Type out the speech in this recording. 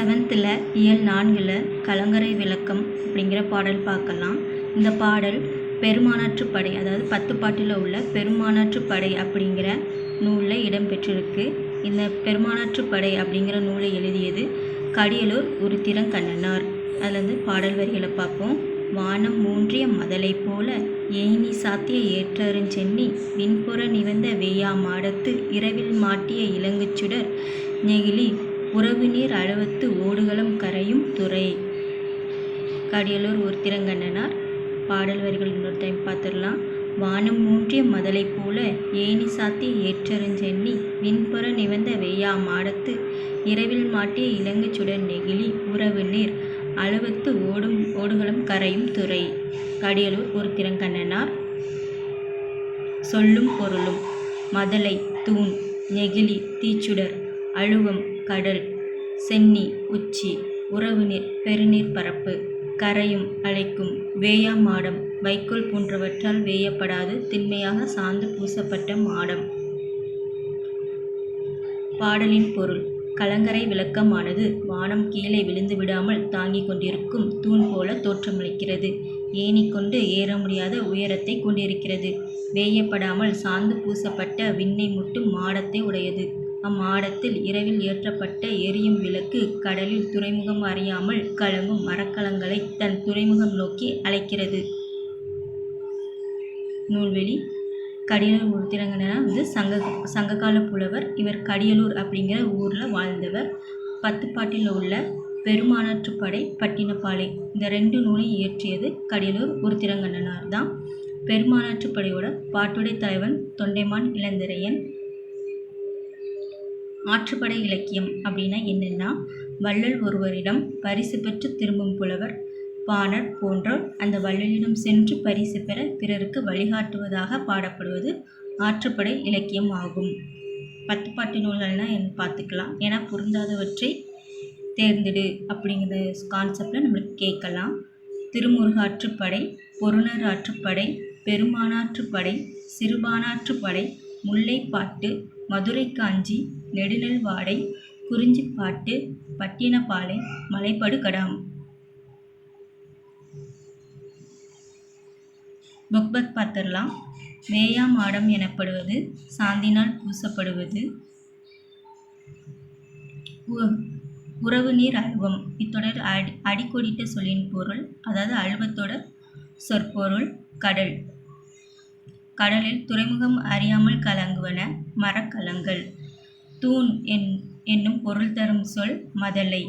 செவன்த்தில் இயல் நான்கில் கலங்கரை விளக்கம் அப்படிங்கிற பாடல் பார்க்கலாம். இந்த பாடல் பெருமானாற்றுப் படை அதாவது பத்து பாட்டில் உள்ள பெருமானாற்று படை அப்படிங்கிற நூலில் இடம்பெற்றிருக்கு. இந்த பெருமானாற்று படை அப்படிங்கிற நூலை எழுதியது கடியலூர் உருத்திரங்கண்ணனார். வந்து பாடல் வரிகளை பார்ப்போம். வானம் மூன்றிய மதலை போல ஏனி சாத்திய ஏற்றருஞ்சென்னி விண்புற நிவந்த வெய்யா மாடத்து இரவில் மாட்டிய இலங்குச்சுடர் நெகிழி உறவுநீர் அளவத்து ஓடுகளம் கரையும் துறை. கடியலூர் உருத்திரங்கண்ணனார் பாடல் வரிகள் இன்னொரு டைம் பார்த்துடலாம் வானம் மூன்றிய மதலை போல ஏணி சாத்தி ஏற்றருஞ்சென்னி விண்புற நிவந்த வெய்யா மாடத்து இரவில் மாட்டிய இலங்குச்சுடர் நெகிழி உறவு நீர் அளவத்து ஓடும் ஓடுகளம் கரையும் துறை. கடியலூர் ஒரு திறங்கண்ணனார் சொல்லும் பொருளும் மதலை தூண் நெகிழி தீச்சுடர் அழுவம் கடல் சென்னி உச்சி உறவுநீர் பெருநீர் பரப்பு கரையும் அழைக்கும் வேயா மாடம் வைக்கோல் போன்றவற்றால் வேயப்படாது திண்மையாக சாந்து பூசப்பட்ட மாடம். பாடலின் பொருள் கலங்கரை விளக்கமானது வானம் கீழே விழுந்து விடாமல் தாங்கிக் கொண்டிருக்கும் தூண் போல தோற்றமளிக்கிறது. ஏணி கொண்டு ஏற முடியாத உயரத்தை கொண்டிருக்கிறது. வேயப்படாமல் சாந்து பூசப்பட்ட விண்ணை முட்டும் மாடத்தை உடையது. அம்மாடத்தில் இரவில் ஏற்றப்பட்ட எரியும் விளக்கு கடலில் துறைமுகம் அறியாமல் கலங்கும் மரக்கலங்களை தன் துறைமுகம் நோக்கி அழைக்கிறது. நூல்வெளி கடியலூர் உருத்திரங்கனா வந்து சங்க சங்ககால புலவர். இவர் கடியலூர் அப்படிங்கிற ஊரில் வாழ்ந்தவர். பத்துப்பாட்டில் உள்ள பெருமானாற்றுப்படை பட்டினப்பாலை. இந்த ரெண்டு நூலையும் இயற்றியது கடியலூர் உருத்திரங்கண்ணனார் தான் பெருமானாற்றுப்படையோட பாட்டுடை தலைவன் தொண்டைமான் இளந்திரையன். ஆற்றுப்படை இலக்கியம் அப்படின்னா என்னென்னா வள்ளல் ஒருவரிடம் பரிசு பெற்று திரும்பும் புலவர் பாணர் போன்றோர் அந்த வள்ளலிடம் சென்று பரிசு பெற பிறருக்கு வழிகாட்டுவதாக பாடப்படுவது ஆற்றுப்படை இலக்கியம் ஆகும். பத்து பாட்டு நூல்கள்னால் என்ன பார்த்துக்கலாம். ஏன்னா பொருந்தாதவற்றை தேர்ந்தெடு அப்படிங்கிற கான்செப்டில் நம்மளுக்கு கேட்கலாம். திருமுருகாற்றுப்படை பொருணர் ஆற்றுப்படை பெருமானாற்றுப்படை சிறுபானாற்றுப்படை முல்லைப்பாட்டு மதுரை காஞ்சி நெடுநெல் வாடை குறிஞ்சிப்பாட்டு பட்டினப்பாலை மலைப்படு கடாம். புக்பத் பார்த்துடலாம். வேயா மாடம் எனப்படுவது சாந்தினால் பூசப்படுவது. உறவு நீர் அல்வம் இத்தொடர் அடி அடிக்கோடிட்ட சொல்லின் பொருள் அதாவது அல்வத்தோட சொற்பொருள் கடல். கடலில் துறைமுகம் அறியாமல் கலங்குவன மரக்கலங்கள். தூண் என் என்னும் பொருள் தரும் சொல் மதலை.